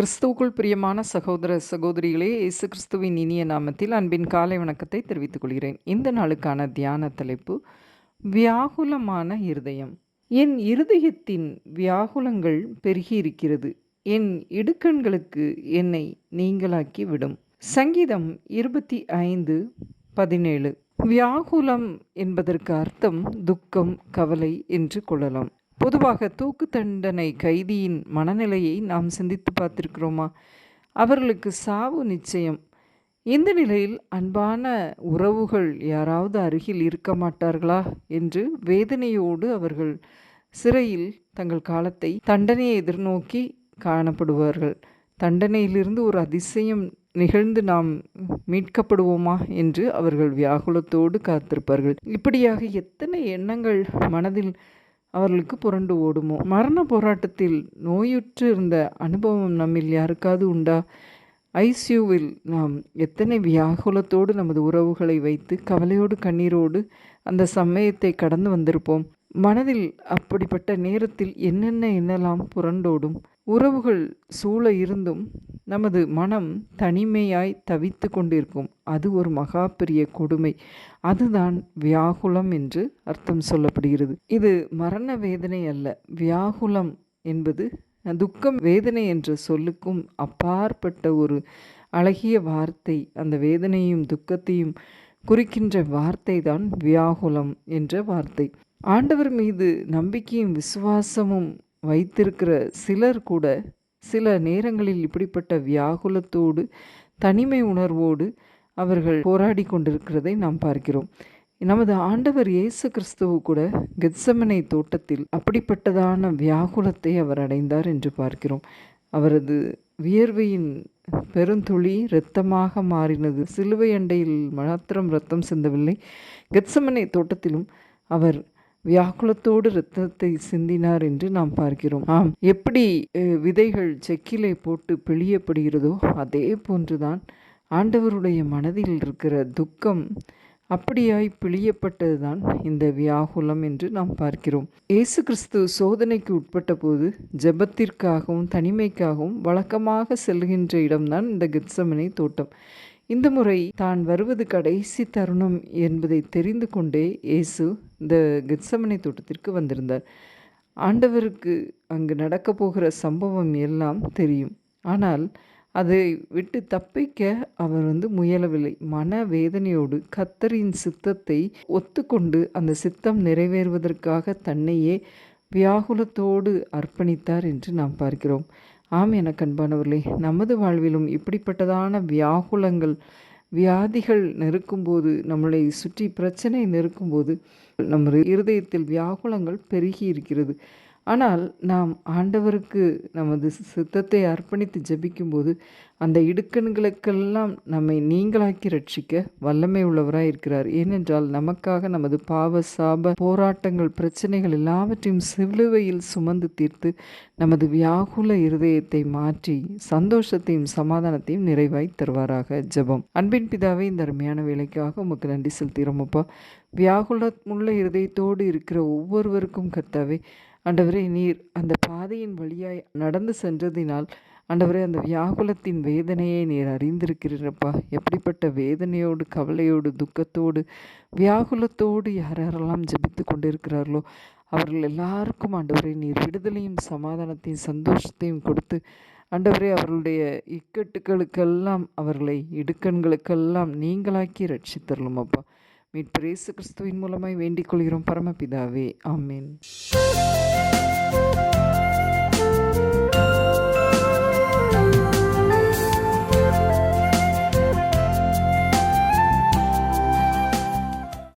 கிறிஸ்துவுக்குள் பிரியமான சகோதர சகோதரிகளே இயேசு கிறிஸ்துவின் இனிய நாமத்தில் அன்பின் காலை வணக்கத்தை தெரிவித்துக் கொள்கிறேன். இந்த நாளுக்கான தியான தலைப்பு வியாகுலமான இருதயம். என் இருதயத்தின் வியாகுலங்கள் பெருகியிருக்கிறது என் இடுக்கண்களுக்கு என்னை நீங்களாக்கி விடும். சங்கீதம் இருபத்தி ஐந்து பதினேழு. வியாகுலம் என்பதற்கு அர்த்தம் துக்கம் கவலை என்று கொள்ளலாம். பொதுவாக தூக்கு தண்டனை கைதியின் மனநிலையை நாம் சிந்தித்து பார்த்திருக்கிறோமா? அவர்களுக்கு சாவு நிச்சயம். இந்த நிலையில் அன்பான உறவுகள் யாராவது அருகில் இருக்க மாட்டார்களா? என்று வேதனையோடு அவர்கள் சிறையில் தங்கள் காலத்தை தண்டனையை எதிர்நோக்கி காணப்படுவார்கள். தண்டனையிலிருந்து ஒரு அதிசயம் நிகழ்ந்து நாம் மீட்கப்படுவோமா? என்று அவர்கள் வியாகுலத்தோடு காத்திருப்பார்கள். இப்படியாக எத்தனை எண்ணங்கள் மனதில் அவர்களுக்கு புரண்டு ஓடுமோ? மரண போராட்டத்தில் நோயுற்று இருந்த அனுபவம் நம்மில் யாருக்காவது உண்டா? ஐசியூவில் நாம் எத்தனை வியாகுலத்தோடு நமது உறவுகளை வைத்து கவலையோடு கண்ணீரோடு அந்த சமயத்தை கடந்து வந்திருப்போம்? மனதில் அப்படிப்பட்ட நேரத்தில் என்னென்ன என்னெல்லாம் புரண்டோடும்? உறவுகள் சூழ இருந்தும் நமது மனம் தனிமையாய் தவித்து கொண்டிருக்கும். அது ஒரு மகா பெரிய கொடுமை. அதுதான் வியாகுலம் என்று அர்த்தம் சொல்லப்படுகிறது. இது மரண வேதனை அல்ல. வியாகுலம் என்பது துக்கம் வேதனை என்ற சொல்லுக்கும் அப்பாற்பட்ட ஒரு அழகிய வார்த்தை. அந்த வேதனையும் துக்கத்தையும் குறிக்கின்ற வார்த்தை தான் வியாகுலம் என்ற வார்த்தை. ஆண்டவர் மீது நம்பிக்கையும் விசுவாசமும் வைத்திருக்கிற சிலர் கூட சில நேரங்களில் இப்படிப்பட்ட வியாகுலத்தோடு தனிமை உணர்வோடு அவர்கள் போராடி கொண்டிருக்கிறதை நாம் பார்க்கிறோம். நமது ஆண்டவர் இயேசு கிறிஸ்துவு கூட கெத்சமனை தோட்டத்தில் அப்படிப்பட்டதான வியாகுலத்தை அவர் அடைந்தார் என்று பார்க்கிறோம். அவரது வியர்வையின் பெருந்துளி இரத்தமாக மாறினது. சிலுவை அண்டையில் மாத்திரம் ரத்தம் சிந்தவில்லை. கெத்சமனை தோட்டத்திலும் அவர் வியாக்குலத்தோடு இரத்தத்தை சிந்தினார் என்று நாம் பார்க்கிறோம். ஆம் எப்படி விதைகள் செக்கிலை போட்டு பிழியப்படுகிறதோ அதே போன்றுதான் ஆண்டவருடைய மனதில் இருக்கிற துக்கம் அப்படியாய் பிழியப்பட்டதுதான் இந்த வியாகுலம் என்று நாம் பார்க்கிறோம். இயேசு கிறிஸ்து சோதனைக்கு உட்பட்ட போது ஜபத்திற்காகவும் தனிமைக்காகவும் வழக்கமாக செல்கின்ற இடம்தான் இந்த கெத்சமனை தோட்டம். இந்த முறை தான் வருவது கடைசி தருணம் என்பதை தெரிந்து கொண்டே இயேசு இந்த கெத்சமனை தோட்டத்திற்கு வந்திருந்தார். ஆண்டவருக்கு அங்கு நடக்கப் போகிற சம்பவம் எல்லாம் தெரியும். ஆனால் அதை விட்டு தப்பிக்க அவர் வந்து முயலவில்லை. மன வேதனையோடு கத்தரின் சித்தத்தை ஒத்துக்கொண்டு அந்த சித்தம் நிறைவேறுவதற்காக தன்னையே வியாகுலத்தோடு அர்ப்பணித்தார் என்று நாம் பார்க்கிறோம். ஆம் என கண்பானவர்களே நமது வாழ்விலும் இப்படிப்பட்டதான வியாகுலங்கள் வியாதிகள் நெருக்கும்போது நம்மளை சுற்றி பிரச்சனை நெருக்கும்போது நம்ம இருதயத்தில் வியாகுலங்கள் பெருகி இருக்கிறது. ஆனால் நாம் ஆண்டவருக்கு நமது சித்தத்தை அர்ப்பணித்து ஜபிக்கும்போது அந்த இடுக்கண்களுக்கெல்லாம் நம்மை நீங்களாக்கி ரட்சிக்க வல்லமை உள்ளவராக இருக்கிறார். ஏனென்றால் நமக்காக நமது பாவ சாப போராட்டங்கள் பிரச்சனைகள் எல்லாவற்றையும் சிலுவையில் சுமந்து தீர்த்து நமது வியாகுல இருதயத்தை மாற்றி சந்தோஷத்தையும் சமாதானத்தையும் நிறைவாய் தருவாராக ஜபம். அன்பின் பிதாவை இந்த அருமையான வேலைக்காக உமக்கு நன்றி செலுத்துகிறோமப்பா வியாகுலமுள்ள இருதயத்தோடு இருக்கிற ஒவ்வொருவருக்கும் கர்த்தாவே ஆண்டவரே நீர் அந்த பாதையின் வழியாய் நடந்து சென்றதினால் ஆண்டவரே அந்த வியாகுலத்தின் வேதனையை நீர் அறிந்திருக்கிறீரப்பா. எப்படிப்பட்ட வேதனையோடு கவலையோடு துக்கத்தோடு வியாகுலத்தோடு யார் யாரெல்லாம் ஜபித்து கொண்டிருக்கிறார்களோ அவர்கள் எல்லாருக்கும் ஆண்டவரே நீர் விடுதலையும் சமாதானத்தையும் சந்தோஷத்தையும் கொடுத்து ஆண்டவரே அவர்களுடைய இக்கட்டுகளுக்கெல்லாம் அவர்களை இடுக்கண்களுக்கெல்லாம் நீங்களாக்கி ரட்சித்தரலும் அப்பா மீட்பு கிறிஸ்துவின் மூலமாய் வேண்டிக் கொள்கிறோம். பரமபிதாவே ஆமீன்.